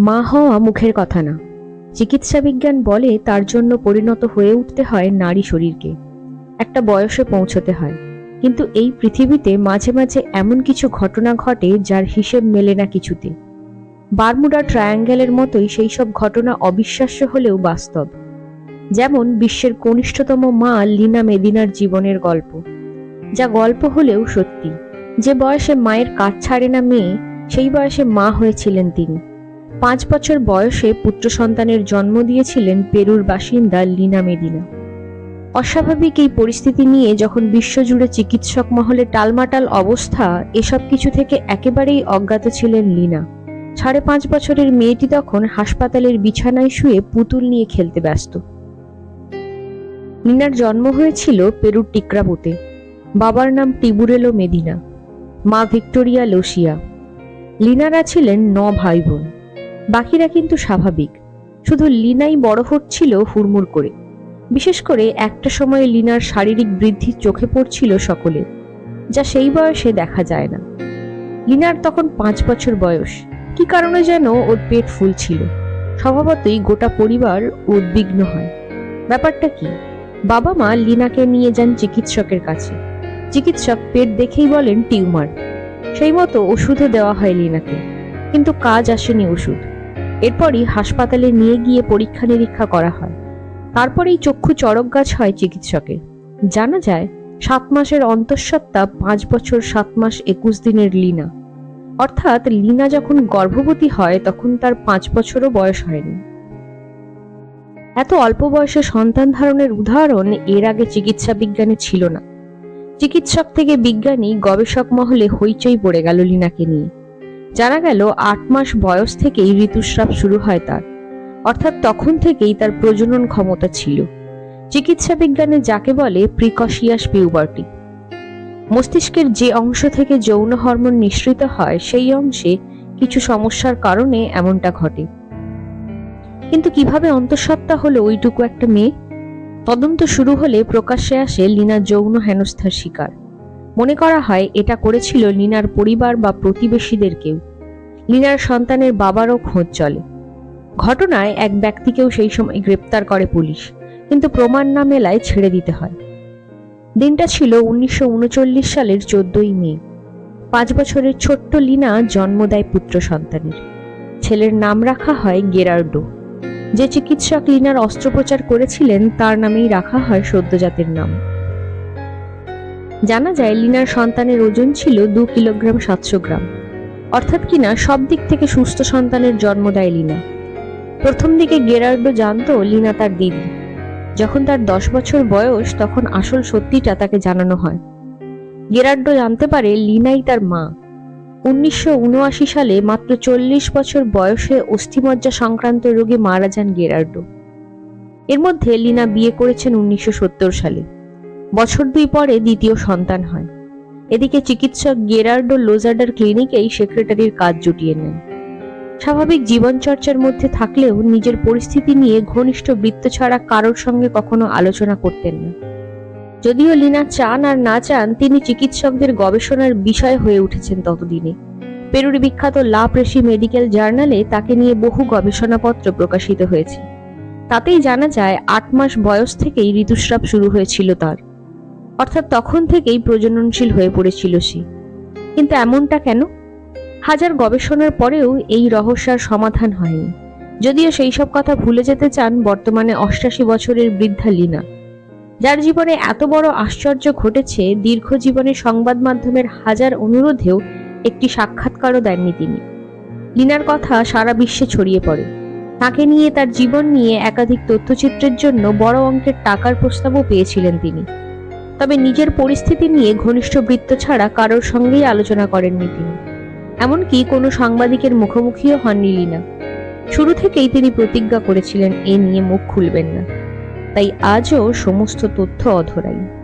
মা হওয়া মুখের কথা না। চিকিৎসা বিজ্ঞান বলে তার জন্য পরিণত হয়ে উঠতে হয় নারী শরীরকে। একটা বয়সে পৌঁছতে হয়। কিন্তু এই পৃথিবীতে মাঝে মাঝে এমন কিছু ঘটনা ঘটে যার হিসেব মেলে না কিছুতে। বারমুডা ট্রায়াঙ্গেলের মতোই সেই সব ঘটনা অবিশ্বাস্য হলেও বাস্তব। যেমন বিশ্বের কনিষ্ঠতম মা লিনা মেদিনার জীবনের গল্প। যা গল্প হলেও সত্যি। যে বয়সে মায়ের কাজ ছাড়ে না মেয়ে, সেই বয়সে মা হয়েছিলেন তিনি। পাঁচ বছর বয়সে পুত্র সন্তানের জন্ম দিয়েছিলেন পেরুর বাসিন্দা লিনা মেদিনা। অস্বাভাবিক এই পরিস্থিতি নিয়ে যখন বিশ্বজুড়ে চিকিৎসক মহলে টালমাটাল অবস্থা, এসব কিছু থেকে একেবারেই অজ্ঞাত ছিলেন লিনা। সাড়ে পাঁচ বছরের মেয়েটি তখন হাসপাতালের বিছানায় শুয়ে পুতুল নিয়ে খেলতে ব্যস্ত। লিনার জন্ম হয়েছিল পেরুর টিকরাপুতে বাবার নাম টিবুরেলো মেদিনা, মা ভিক্টোরিয়া লোসিয়া লিনারা ছিলেন ন ভাই বোন। বাকিরা কিন্তু স্বাভাবিক। শুধু লিনাই বড় হচ্ছিল হুড়মুড় করে। বিশেষ করে একটা সময়ে লিনার শারীরিক বৃদ্ধি চোখে পড়ছিল সকলে যা সেই বয়সে দেখা যায় না। লিনার তখন পাঁচ বছর বয়স। কি কারণে যেন ওর পেট ফুল ছিল। স্বভাবতই গোটা পরিবার উদ্বিগ্ন হয়। ব্যাপারটা কি? বাবা মা লিনাকে নিয়ে যান চিকিৎসকের কাছে। চিকিৎসক পেট দেখেই বলেন টিউমার। সেই মতো ওষুধও দেওয়া হয় লিনাকে। কিন্তু কাজ আসেনি ওষুধ। এরপরই হাসপাতালে নিয়ে গিয়ে পরীক্ষা নিরীক্ষা করা হয়। তারপরেই চক্ষু চড়ক গাছ হয় চিকিৎসকের। জানা যায়, সাত মাসের অন্তঃসত্ত্বা পাঁচ বছর সাত মাস একুশ দিনের লিনা। অর্থাৎ লীনা যখন গর্ভবতী হয়, তখন তার পাঁচ বছরও বয়স হয়নি। এত অল্প বয়সে সন্তান ধারণের উদাহরণ এর আগে চিকিৎসা বিজ্ঞানে ছিল না। চিকিৎসক থেকে বিজ্ঞানী গবেষক মহলে হইচই পড়ে গেল লিনাকে নিয়ে। জানা গেল আট মাস বয়স থেকেই ঋতুস্রাব শুরু হয় তার। অর্থাৎ তখন থেকেই তার প্রজনন ক্ষমতা ছিল। চিকিৎসা বিজ্ঞানে যাকে বলে প্রিকশিয়াস পিউবার্টি। মস্তিষ্কের যে অংশ থেকে যৌন হরমোন নিঃসৃত হয়, সেই অংশে কিছু সমস্যার কারণে এমনটা ঘটে। কিন্তু কীভাবে অন্তঃসত্ত্বা হলো ওইটুকু একটা মেয়ে? তদন্ত শুরু হলে প্রকাশ্যে আসে লিনা যৌন হেনস্থার শিকার। মনে করা হয় এটা করেছিল লিনার পরিবার বা প্রতিবেশীদের কেউ। লিনার সন্তানের বাবারও খোঁজ চলে। ঘটনায় এক ব্যক্তিকেও সেই সময় গ্রেপ্তার করে পুলিশ, কিন্তু প্রমাণ না মেলায় ছেড়ে দিতে হয়। দিনটা ছিল উনিশশো উনচল্লিশ সালের চোদ্দই মে। পাঁচ বছরের ছোট্ট লিনা জন্ম দেয় পুত্র সন্তানের। ছেলের নাম রাখা হয় গেরার্ডো। যে চিকিৎসক লিনার অস্ত্রোপচার করেছিলেন, তার নামেই রাখা হয় সদ্যজাতের নাম। জানা যায় লিনার সন্তানের ওজন ছিল দু কিলোগ্রাম সাতশো গ্রাম। অর্থাৎ কিনা সব দিক থেকে সুস্থ সন্তানের জন্ম দেয় লিনা। প্রথম দিকে গেরার্ডো জানতো লিনা তার দিদি। যখন তার দশ বছর বয়স, তখন আসল সত্যিটা তাকে জানানো হয়। গেরার্ডো জানতে পারে লিনাই তার মা। উনিশশো উনআশি সালে মাত্র চল্লিশ বছর বয়সে অস্থিমজ্জা সংক্রান্ত রোগে মারা যান গেরার্ডো। এর মধ্যে লিনা বিয়ে করেছেন উনিশশো সত্তর সালে। বছর দুই পরে দ্বিতীয় সন্তান হয়। এদিকে চিকিৎসক গেরার্ডো লোজার্ডার ক্লিনিকেই সেক্রেটারির কাজ জুটিয়ে নেন। স্বাভাবিক জীবনচর্চার মধ্যে থাকলেও নিজের পরিস্থিতি নিয়ে ঘনিষ্ঠ বৃত্ত ছাড়া কারোর সঙ্গে কখনো আলোচনা করতেন না। যদিও লিনা চান আর না চান, তিনি চিকিৎসকদের গবেষণার বিষয় হয়ে উঠেছেন ততদিনে। পেরুর বিখ্যাত লা প্রেসি মেডিকেল জার্নালে তাকে নিয়ে বহু গবেষণাপত্র প্রকাশিত হয়েছে। তাতেই জানা যায়, আট মাস বয়স থেকেই ঋতুস্রাব শুরু হয়েছিল তার। অর্থাৎ তখন থেকেই প্রজননশীল হয়ে পড়েছিল সে। কিন্তু এমনটা কেন? হাজার গবেষণার পরেও এই রহস্যার সমাধান হয়নি। যদিও সেই সব কথা ভুলে যেতে চান বর্তমানে অষ্টাশি বছরের বৃদ্ধা লিনা। যার জীবনে এত বড় আশ্চর্য ঘটেছে, দীর্ঘ জীবনে সংবাদ মাধ্যমের হাজার অনুরোধেও একটি সাক্ষাৎকারও দেননি তিনি। লিনার কথা সারা বিশ্বে ছড়িয়ে পড়ে। তাকে নিয়ে তার জীবন নিয়ে একাধিক তথ্যচিত্রের জন্য বড় অঙ্কের টাকার প্রস্তাবও পেয়েছিলেন তিনি। তবে নিজের পরিস্থিতি নিয়ে ঘনিষ্ঠ বৃত্ত ছাড়া কারোর সঙ্গেই আলোচনা করেননি তিনি। এমনকি কোনো সাংবাদিকের মুখোমুখিও হননি লীনা। শুরু থেকেই তিনি প্রতিজ্ঞা করেছিলেন, এ নিয়ে মুখ খুলবেন না। তাই আজও সমস্ত তথ্য অধরাই।